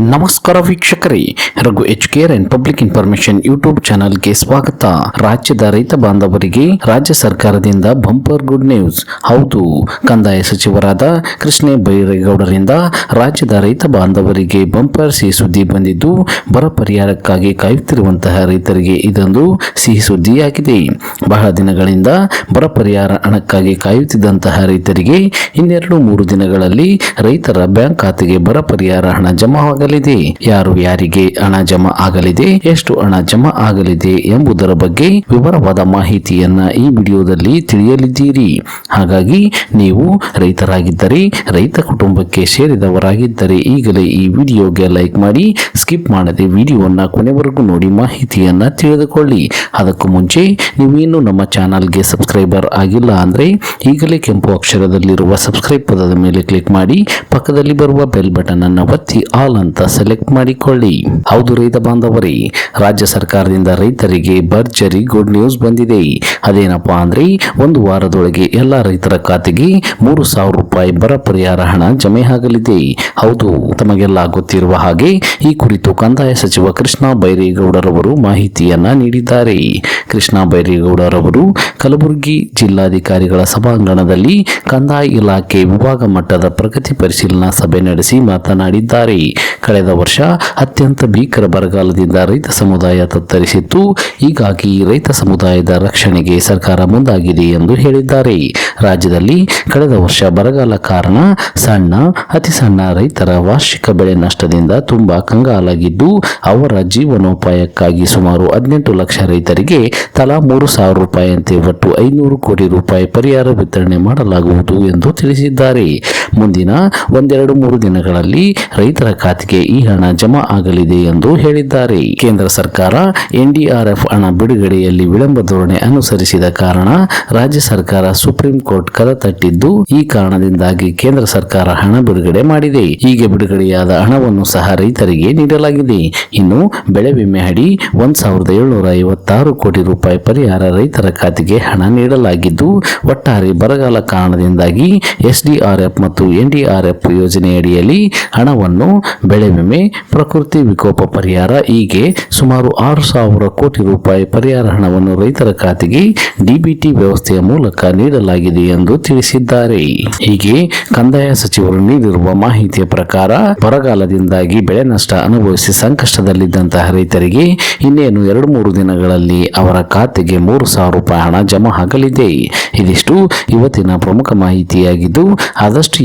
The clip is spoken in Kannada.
ನಮಸ್ಕಾರ ವೀಕ್ಷಕರೇ, Raghu H care and public information YouTube ಚಾನೆಲ್ಗೆ ಸ್ವಾಗತ. ರಾಜ್ಯದ ರೈತ ಬಾಂಧವರಿಗೆ ರಾಜ್ಯ ಸರ್ಕಾರದಿಂದ ಬಂಪರ್ ಗುಡ್ ನ್ಯೂಸ್ ಹೌದು, ಕಂದಾಯ ಸಚಿವರಾದ ಕೃಷ್ಣ ಬೈರೇಗೌಡರಿಂದ ರಾಜ್ಯದ ರೈತ ಬಾಂಧವರಿಗೆ ಬಂಪರ್ ಸಿಹಿ ಸುದ್ದಿ ಬಂದಿದ್ದು, ಬರ ಪರಿಹಾರಕ್ಕಾಗಿ ಕಾಯುತ್ತಿರುವಂತಹ ರೈತರಿಗೆ ಇದೊಂದು ಸಿಹಿ ಸುದ್ದಿಯಾಗಿದೆ. ಬಹಳ ದಿನಗಳಿಂದ ಬರ ಪರಿಹಾರ ಹಣಕ್ಕಾಗಿ ಕಾಯುತ್ತಿದ್ದಂತಹ ರೈತರಿಗೆ ಇನ್ನೆರಡು ಮೂರು ದಿನಗಳಲ್ಲಿ ರೈತರ ಬ್ಯಾಂಕ್ ಖಾತೆಗೆ ಬರ ಪರಿಹಾರ ಹಣ ಜಮಾ ಆಗಲಿದೆ? ಯಾರು ಯಾರಿಗೆ ಹಣ ಜಮಾ ಆಗಲಿದೆ? ಎಷ್ಟು ಹಣ ಜಮಾ ಆಗಲಿದೆ ಎಂಬುದರ ಬಗ್ಗೆ ವಿವರವಾದ ಮಾಹಿತಿಯನ್ನ ಈ ವಿಡಿಯೋದಲ್ಲಿ ತಿಳಿಯಲಿದ್ದೀರಿ. ಹಾಗಾಗಿ ನೀವು ರೈತರಾಗಿದ್ದರೆ, ರೈತ ಕುಟುಂಬಕ್ಕೆ ಸೇರಿದವರಾಗಿದ್ದರೆ ಈಗಲೇ ಈ ವಿಡಿಯೋಗೆ ಲೈಕ್ ಮಾಡಿ, ಸ್ಕಿಪ್ ಮಾಡದೆ ವಿಡಿಯೋವನ್ನು ಕೊನೆವರೆಗೂ ನೋಡಿ ಮಾಹಿತಿಯನ್ನ ತಿಳಿದುಕೊಳ್ಳಿ. ಅದಕ್ಕೂ ಮುಂಚೆ ನೀವೇನು ನಮ್ಮ ಚಾನಲ್ಗೆ ಸಬ್ಸ್ಕ್ರೈಬರ್ ಆಗಿಲ್ಲ ಅಂದ್ರೆ ಈಗಲೇ ಕೆಂಪು ಅಕ್ಷರದಲ್ಲಿರುವ ಸಬ್ಸ್ಕ್ರೈಬ್ ಪದದ ಮೇಲೆ ಕ್ಲಿಕ್ ಮಾಡಿ, ಪಕ್ಕದಲ್ಲಿ ಬರುವ ಬೆಲ್ ಬಟನ್ ಅನ್ನು ಒತ್ತಿ, ಆಲ್ ಅಂತ ಸೆಲೆಕ್ಟ್ ಮಾಡಿಕೊಳ್ಳಿ. ಹೌದು ರೈತ ಬಾಂಧವರೇ, ರಾಜ್ಯ ಸರ್ಕಾರದಿಂದ ರೈತರಿಗೆ ಭರ್ಜರಿ ಗುಡ್ ನ್ಯೂಸ್ ಬಂದಿದೆ. ಅದೇನಪ್ಪಾ ಅಂದ್ರೆ, ಒಂದು ವಾರದೊಳಗೆ ಎಲ್ಲ ರೈತರ ಖಾತೆಗೆ ಮೂರು ಸಾವಿರ ರೂಪಾಯಿ ಬರ ಪರಿಹಾರ ಹಣ ಜಮೆ ಆಗಲಿದೆ. ಹೌದು, ತಮಗೆಲ್ಲ ಗೊತ್ತಿರುವ ಹಾಗೆ ಈ ಕುರಿತು ಕಂದಾಯ ಸಚಿವ ಕೃಷ್ಣ ಬೈರೇಗೌಡರವರು ಮಾಹಿತಿಯನ್ನ ನೀಡಿದ್ದಾರೆ. ಕೃಷ್ಣ ಬೈರೇಗೌಡರವರು ಕಲಬುರಗಿ ಜಿಲ್ಲಾಧಿಕಾರಿಗಳ ಸಭಾಂಗಣದಲ್ಲಿ ಕಂದಾಯ ಇಲಾಖೆ ವಿಭಾಗ ಮಟ್ಟದ ಪ್ರಗತಿ ಪರಿಶೀಲನಾ ಸಭೆ ನಡೆಸಿ ಮಾತನಾಡಿದ್ದಾರೆ. ಕಳೆದ ವರ್ಷ ಅತ್ಯಂತ ಭೀಕರ ಬರಗಾಲದಿಂದ ರೈತ ಸಮುದಾಯ ತತ್ತರಿಸಿತ್ತು. ಹೀಗಾಗಿ ರೈತ ಸಮುದಾಯದ ರಕ್ಷಣೆಗೆ ಸರ್ಕಾರ ಮುಂದಾಗಿದೆ ಎಂದು ಹೇಳಿದ್ದಾರೆ. ರಾಜ್ಯದಲ್ಲಿ ಕಳೆದ ವರ್ಷ ಬರಗಾಲ ಕಾರಣ ಸಣ್ಣ, ಅತಿ ಸಣ್ಣ ರೈತರ ವಾರ್ಷಿಕ ಬೆಳೆ ನಷ್ಟದಿಂದ ತುಂಬಾ ಕಂಗಾಲಾಗಿದ್ದು, ಅವರ ಜೀವನೋಪಾಯಕ್ಕಾಗಿ ಸುಮಾರು ಹದಿನೆಂಟು ಲಕ್ಷ ರೈತರಿಗೆ ತಲಾ ಮೂರು ಸಾವಿರ ರೂಪಾಯಿಯಂತೆ ಒಟ್ಟು ಐನೂರು ಕೋಟಿ ರೂಪಾಯಿ ಪರಿಹಾರ ವಿತರಣೆ ಮಾಡಲಾಗುವುದು ಎಂದು ತಿಳಿಸಿದ್ದಾರೆ. ಮುಂದಿನ ಒಂದೆರಡು ಮೂರು ದಿನಗಳಲ್ಲಿ ರೈತರ ಖಾತೆಗೆ ಈ ಹಣ ಜಮಾ ಆಗಲಿದೆ ಎಂದು ಹೇಳಿದ್ದಾರೆ. ಕೇಂದ್ರ ಸರ್ಕಾರ ಎನ್ಡಿಆರ್ಎಫ್ ಹಣ ಬಿಡುಗಡೆಯಲ್ಲಿ ವಿಳಂಬ ಧೋರಣೆ ಅನುಸರಿಸಿದ ಕಾರಣ ರಾಜ್ಯ ಸರ್ಕಾರ ಸುಪ್ರೀಂ ಕೋರ್ಟ್ ಕದ ತಟ್ಟಿದ್ದು ಈ ಕಾರಣದಿಂದಾಗಿ ಕೇಂದ್ರ ಸರ್ಕಾರ ಹಣ ಬಿಡುಗಡೆ ಮಾಡಿದೆ. ಹೀಗೆ ಬಿಡುಗಡೆಯಾದ ಹಣವನ್ನು ಸಹ ರೈತರಿಗೆ ನೀಡಲಾಗಿದೆ. ಇನ್ನು ಬೆಳೆ ವಿಮೆ ಅಡಿ ಒಂದ್ ಸಾವಿರದ ಏಳ್ನೂರ ಐವತ್ತಾರು ಕೋಟಿ ರೂಪಾಯಿ ಪರಿಹಾರ ರೈತರ ಖಾತೆಗೆ ಹಣ ನೀಡಲಾಗಿದ್ದು, ಒಟ್ಟಾರೆ ಬರಗಾಲ ಕಾರಣದಿಂದಾಗಿ ಎಸ್ಡಿಆರ್ಎಫ್ ಮತ್ತು ಎನ್ಡಿಆರ್ಎಫ್ ಯೋಜನೆಯಡಿಯಲ್ಲಿ ಹಣವನ್ನು ಬೆಳೆ ವಿಮೆ, ಪ್ರಕೃತಿ ವಿಕೋಪ ಪರಿಹಾರ, ಹೀಗೆ ಸುಮಾರು ಆರು ಸಾವಿರ ಕೋಟಿ ರೂಪಾಯಿ ಪರಿಹಾರ ಹಣವನ್ನು ರೈತರ ಖಾತೆಗೆ ಡಿಬಿಟಿ ವ್ಯವಸ್ಥೆಯ ಮೂಲಕ ನೀಡಲಾಗಿದೆ ಎಂದು ತಿಳಿಸಿದ್ದಾರೆ. ಹೀಗೆ ಕಂದಾಯ ಸಚಿವರು ನೀಡಿರುವ ಮಾಹಿತಿಯ ಪ್ರಕಾರ, ಬರಗಾಲದಿಂದಾಗಿ ಬೆಳೆ ನಷ್ಟ ಅನುಭವಿಸಿ ಸಂಕಷ್ಟದಲ್ಲಿದ್ದಂತಹ ರೈತರಿಗೆ ಇನ್ನೇನು ಎರಡು ಮೂರು ದಿನಗಳಲ್ಲಿ ಅವರ ಖಾತೆಗೆ ಮೂರು ಸಾವಿರ ರೂಪಾಯಿ ಹಣ ಜಮಾ ಆಗಲಿದೆ. ಇದಿಷ್ಟು ಇವತ್ತಿನ ಪ್ರಮುಖ ಮಾಹಿತಿಯಾಗಿದ್ದು, ಆದಷ್ಟು